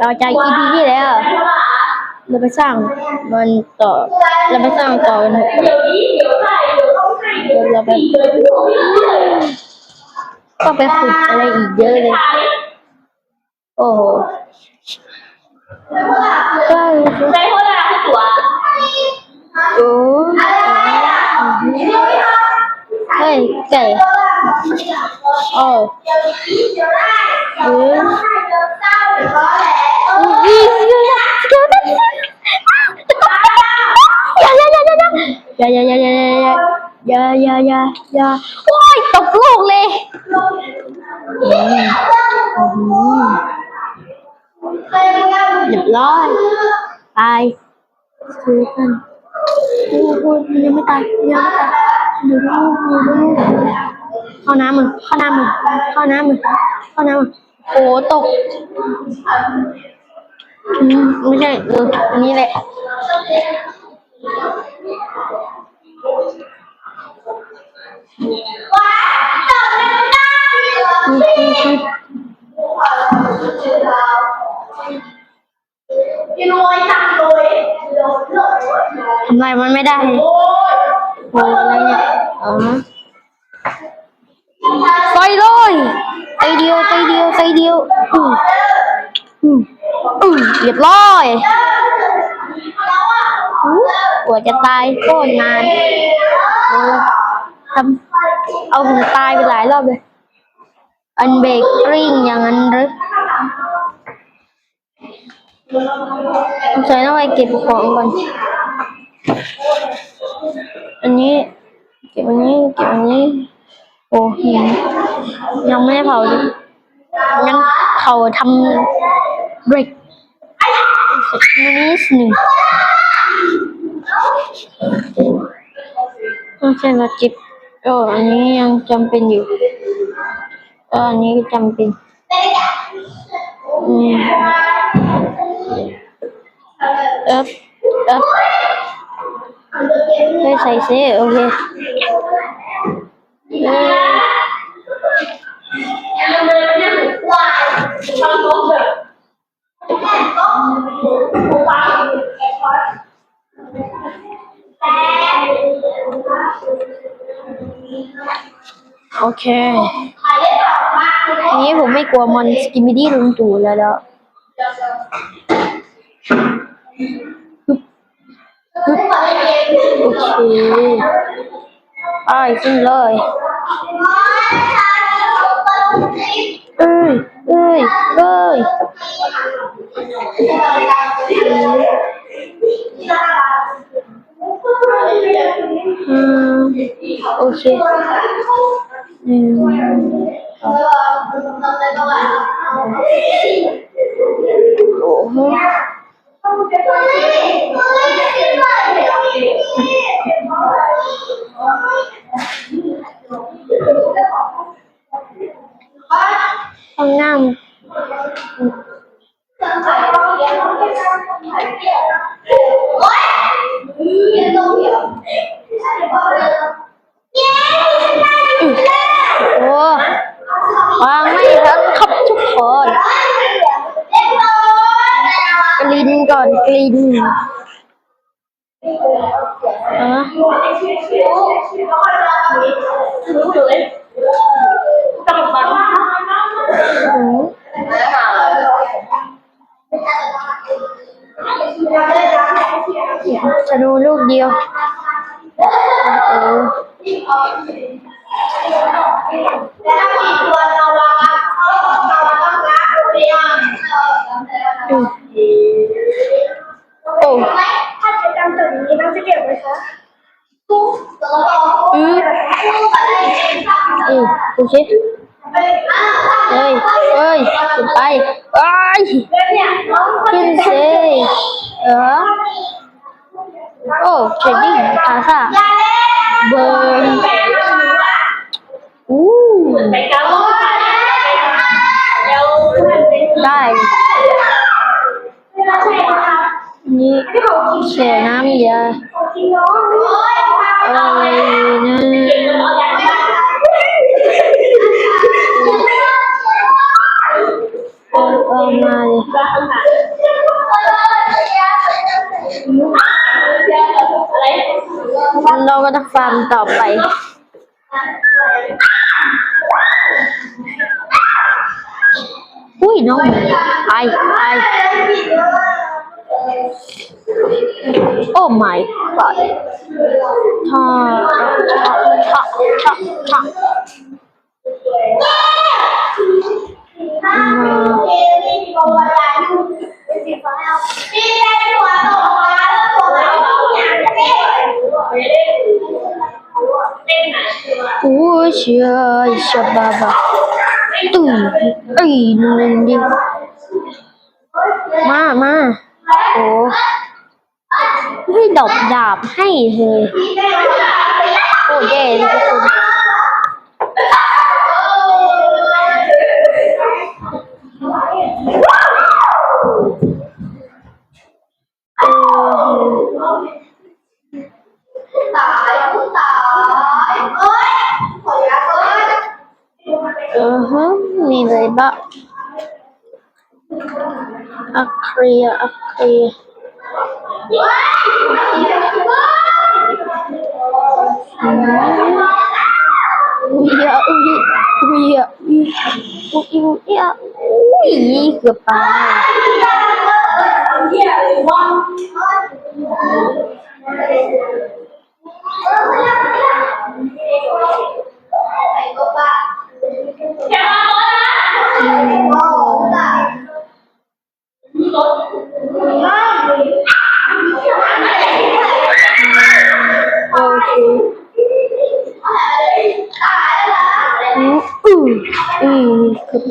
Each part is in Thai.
ต่อจาก EP ที่แล้ว เราไปสร้างมันต่อ เราไปสร้างต่อกันเถอะเดี๋ยวเราไปก็ไปขุดอะไรอีกเยอะเลย โอ้โหก็ Đây thôi là cái của โอ้เฮ้ยไก่โอ้เออ อย่าอย่าอย่าอย่าอย่าอย่าอย่าอย่าอย่าโอ้ยตกลูกเลยอืมอืมเรียบร้อยตายคือกันโอ้โหยังไม่ตายยังไม่ตายดี๋ยวดูเดี๋ยวดูเข้าน้ำมึงเข้าน้ำมึงเข้าน้ำมึงเข้าน้ำมึง โอ้ตกไม่ใช่เอออันนี้แหละอืมอืมอืม Đi nuôi chặt rồi ทำไรมันไม่ได้โอ้ยอะไรเนี่ยอ๋อ ไฟเลยไฟเดียวไฟเดียวไฟเดียวอืมอืมอืมเรียบร้อยอู้กว่าจะตายโคตรนานโอ้ทำเอาผมตายไปหลายรอบเลย อันเบรกกริ้งอย่างนั้นหรือสงสัยต้องไปเก็บของก่อน อันนี้ เก็บอันนี้ เก็บอันนี้ โอ้ยังยังไม่ได้เผาเลยงั้นเผาทำเบรกสักนิดหนึ่งต้องใช้ลอจิกโอ้อันนี้ยังจำเป็นอยู่เอออันนี้ก็จำเป็นอืมเอ๊บเอ๊บได้ใส่เซ่โอเค โอเคทีนี้ผมไม่กลัวมอนสกิมิดี้ลุงตู่แล้วแล้วโอเค Ai xin lỗi. Ơi, ơi, ơi. Ừ. ừ. Ok. Ừ. ừ. Look, yo. นี่แช่น้ำยาโอ้ยรนะเอามาเลยเราก็จะฟาร์มต่อไป you know me. I, I. Oh my god. Ta, ta, ta, ta, ta. Ủa trời, sao ba ba ตื่นเอ้ยลุงดิมามาโอ้ไม่ดอบดาบให้เธอโอ้เย่ทุกคน Up, Akriya, akriya. Uya, uya, goodbye. Yeah,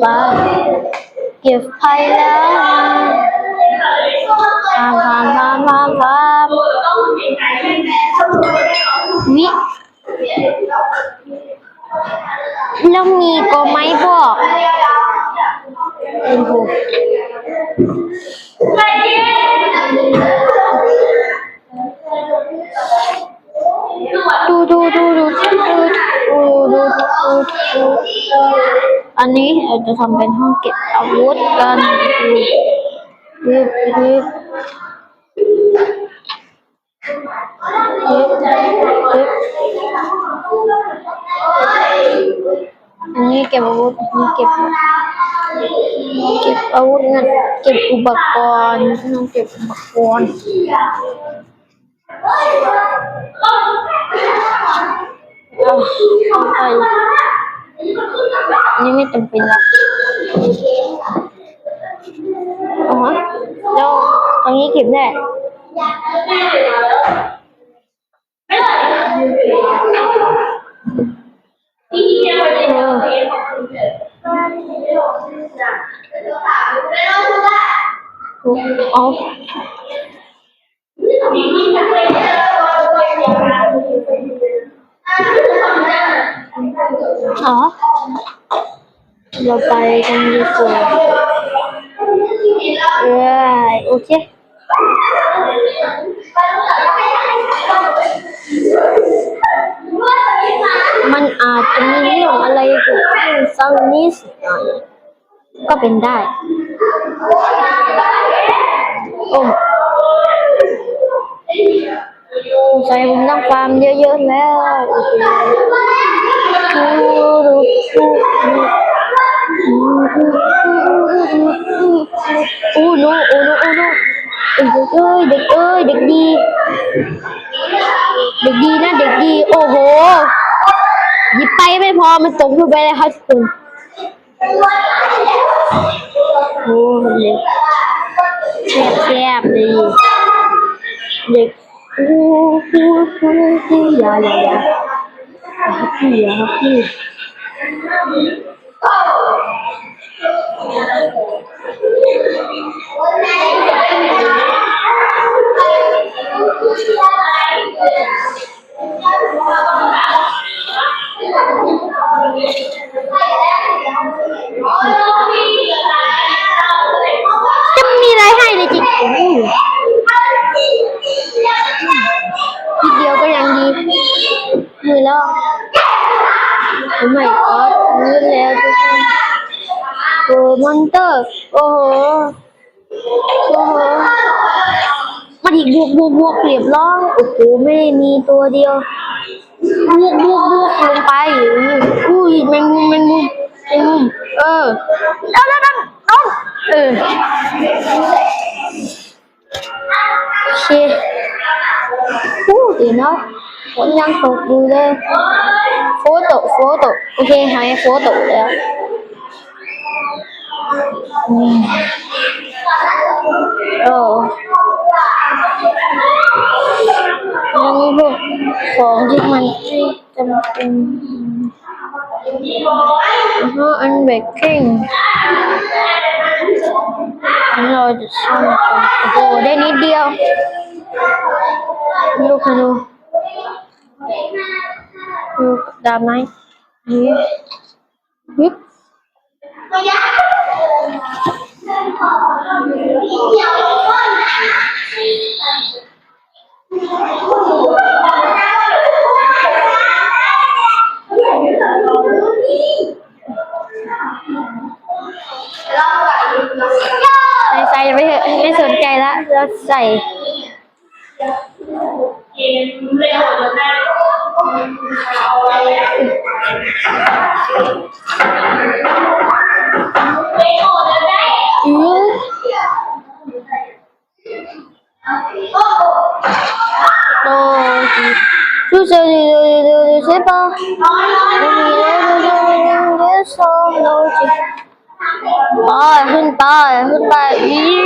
บไปเก็บไปแล้วพามพามพามพามพามวิแล้วมีก็ไม่บอกโอ้โห อันนี้เราจะทำเป็นห้องเก็บอาวุธกันดูดูดูอันนี้เก็บอาวุธอันนี้เก็บเก็บอาวุธเงินเก็บอุปกรณ์ต้องเก็บอุปกรณ์เอาเอาไป นี่ไม่จำเป็นละอ๋อแล้วตรงนี้เก็บได้ที่เดียวเองอ๋ อ๋อ เราไปกันดีกว่าเออโอเคมันอาจจะมีเรื่องอะไรเกิดขึ้นสักนิดหน่อยก็เป็นได้โอ้ใส่ผมต้องฟาร์มเยอะๆแล้วโอเค อ้โนโอ้โนโอ้โนเด็กเอ้ยเด็กเอ้ยเด็กดี เด็กดีนะเด็กดี โอ้โหหยิบไปไม่พอมันตกลงไปเลยครับทุกคนโอ้เด็กแซ่บแซ่บเลยเด็กโอ้โหพี่ยาอยาอยา 对呀去然 บวกบวกบวกเรียบร้อยโอ้โหไม่มีตัวเดียวบวกบวกบวกลงไปอุ้ยแมงมุมแมงมุมแมงมุมเออเอาแล้วนั่นเอาเออโอเคอู้เดี๋ยวนะฝนยังตกอยู่เลยโฟโต้โฟโต้โอเคหายโฟโต้แล้วอืมโอ้ ยังมีพวกของที่มันไม่จำเป็นแล้วก็อันเบกกิ้งงั้นเราจะซ่อมกันโอ้โหได้นิดเดียว ลูกค่ะดูดูดาบไหมนี่ปึ๊บใแล้วใส่เกมเร็วเลยนะเร็วเลย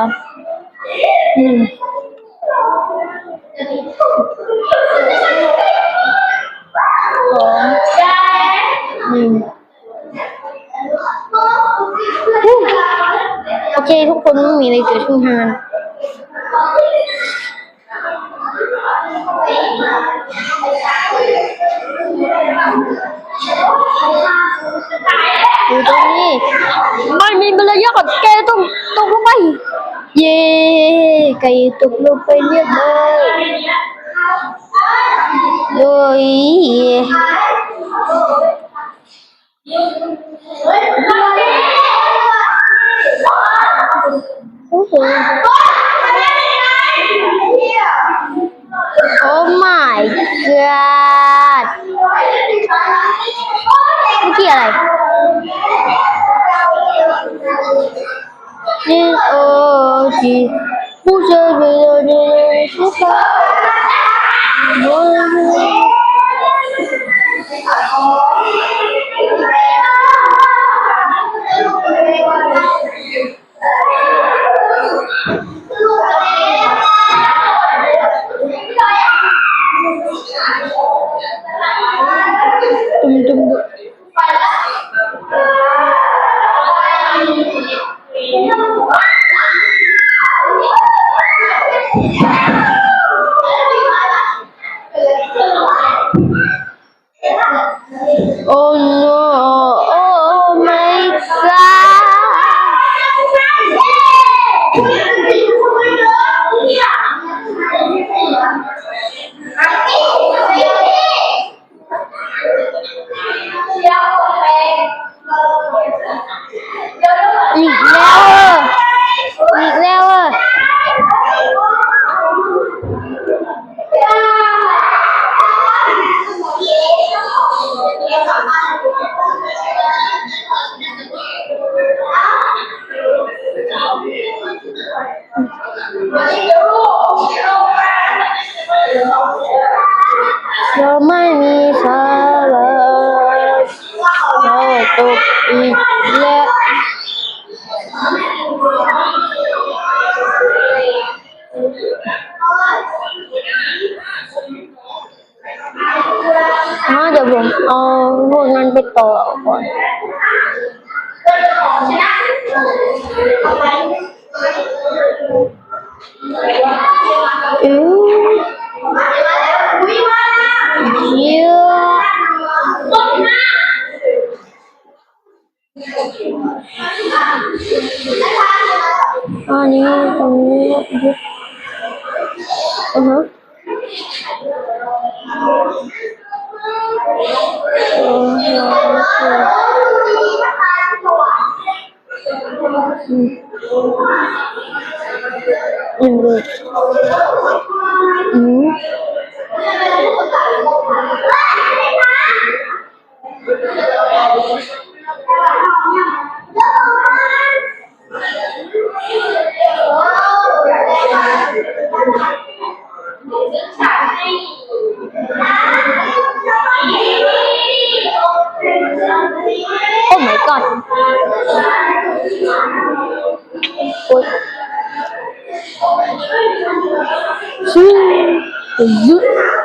องสามหนึ่งสองหนึ่งโอเค ทุกคนไม่มีอะไรเกิดขึ้นทานั้นอยู่ตรงนี้ไม่มีมารยาทแก ไก่ตกลงไปเรียบร้อยโอ้ยโอ้โหโอ้ my god เมื่อกี้อะไรนี่โอ้ จีผู้เอันนี้ตร Oh my god. Ôi. Chứ.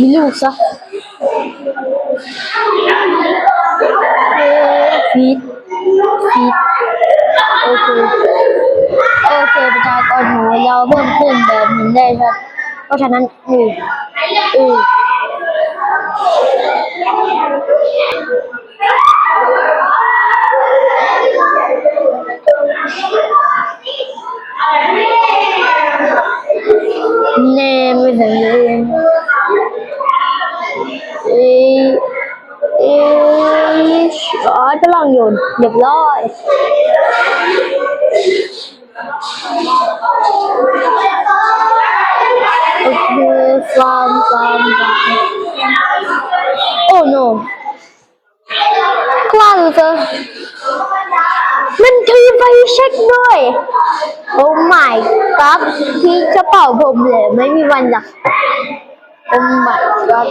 มีลูกซะเอ๊ะฟีดฟีดโอเคโอเคประชากรหนูเราเพิ่มขึ้นแบบเห็นได้ชับ เพราะฉะนั้นเออือ เรียบร้อยโอเคฟาร์มฟาร์มฟาร์มโอ้ no กล้าเหรอเธอมันถือไฟเช็คด้วย โอ้ my god ที่กระเป๋าผมเลย ไม่มีวันหลักโอ้ my god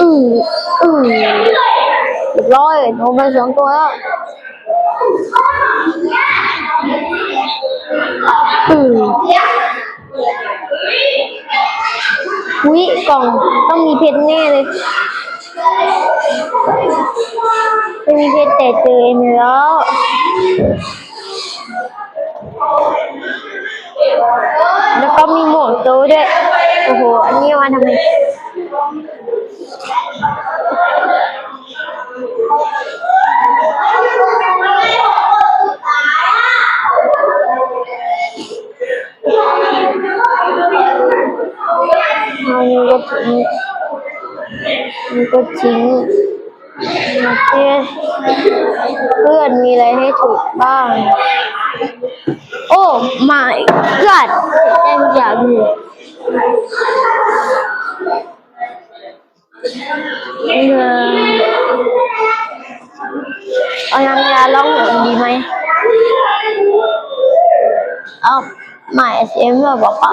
อืออือ เรียบร้อยโดนไปสองตัวแล้วอืออุ้ยกล่องต้องมีเพชรแน่เลยไม่มีเพชรแต่เจอเอ็มแล้วแล้วก็มีหมวกโตด้วยโอ้โห อันนี้มาทำไม ก็ทิ้งนี่ก็ทิ้งเพื่อนมีอะไรให้ถูกบ้าง โอ้ my god แจ้งอยากดูเออเอายังยาล่องหนดีไหมเอา หมาย SM แบบบอกเปล่า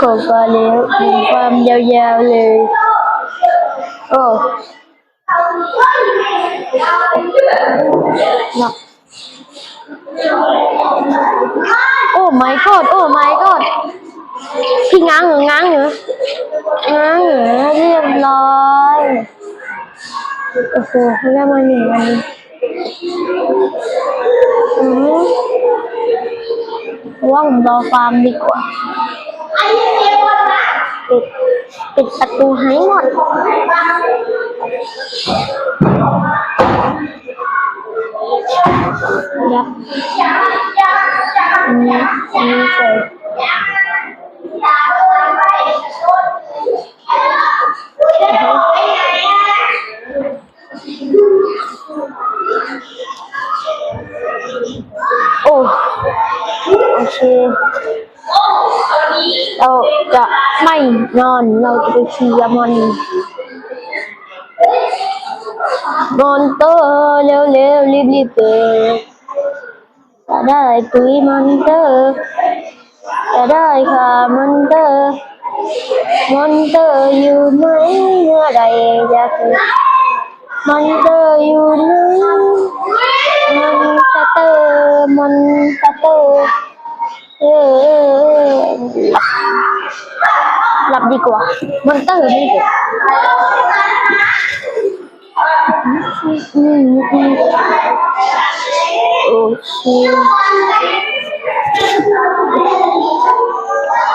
ของฟ้าแล้วดูความยาวๆเลยโอ้หนักโอ้ my god โอ้ my god พี่ง้างเหรอง้างเหรอง้างเหรอเรียบร้อยโอ้โหได้มาหนึ่งอันอืมว่าผมรอฟาร์มดีกว่า ปิดปิดประตูให้หมด ยับนี่นี่เสร็จส่โอ้โอเค เราจะไม่ นอน เราจะไปเคลียร์มันมอนเตอร์เร็วเร็วรีบรีบเกิดจะได้ตุยมอนเตอร์จะได้ค่ะมอนเตอร์มอนเตอร์อยู่ไหนเมื่อไรจะเกิดมอนเตอร์อยู่ไหนมอนสเตอร์มอนสเตอร์เออ หลับหลับดีกว่ามอนเตอร์ไม่เกิดอืมอืมโอเค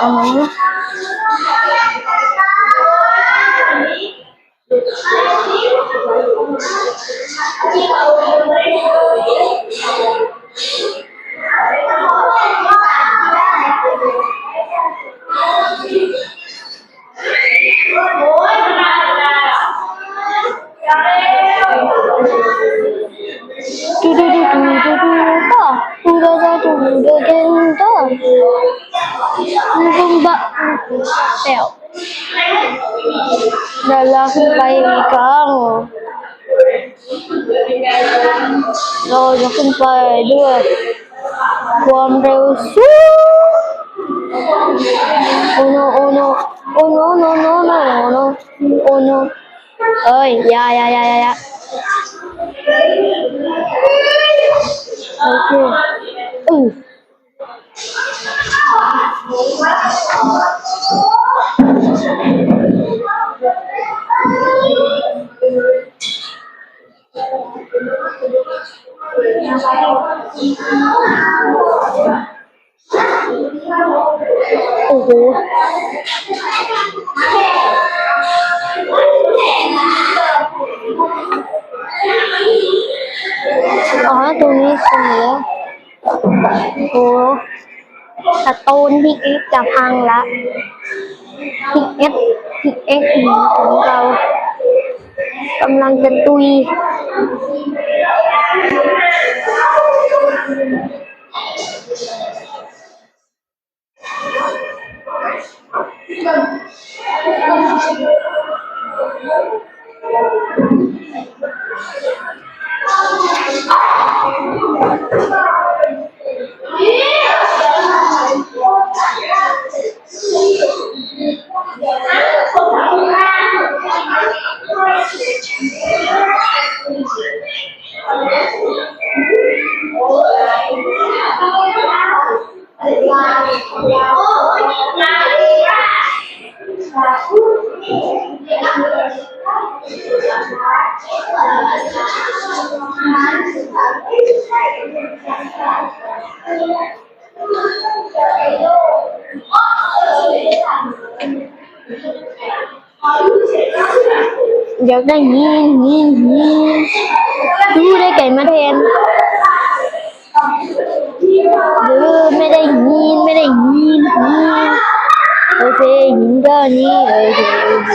อ๋อดู ด้วยความเร็วสูงโอ้โนโอ้ โนโอ้โนโนโนโนโนโอ้โนเอ้ยอยาอยาอยาอยาอยาโอเคอือโอ้โหอ๋อตรงนี้เสมอโอ้สโตนพิกเอ็กจะพังละพิกเอ็กพิกเอ็กของเรา กำลังจะตุย อยากได้ยินยินยินดูได้ไก่มาแทนดูไม่ได้ยินไม่ได้ยินยินโอเคยินก็นี่โอเคโอเค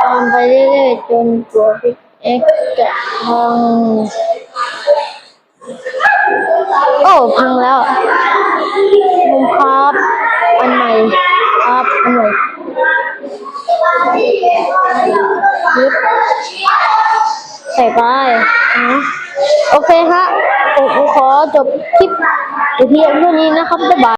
ทำไปเรื่อยๆจนตัวพิกเอ็กจะพัง โอ้พังแล้วมุมครับ อันใหม่ครับ อันใหม่ยึดใส่ไปนะโอเคฮะผมขอจบคลิปเพียงเท่นี้นะครับบ๊ายบาย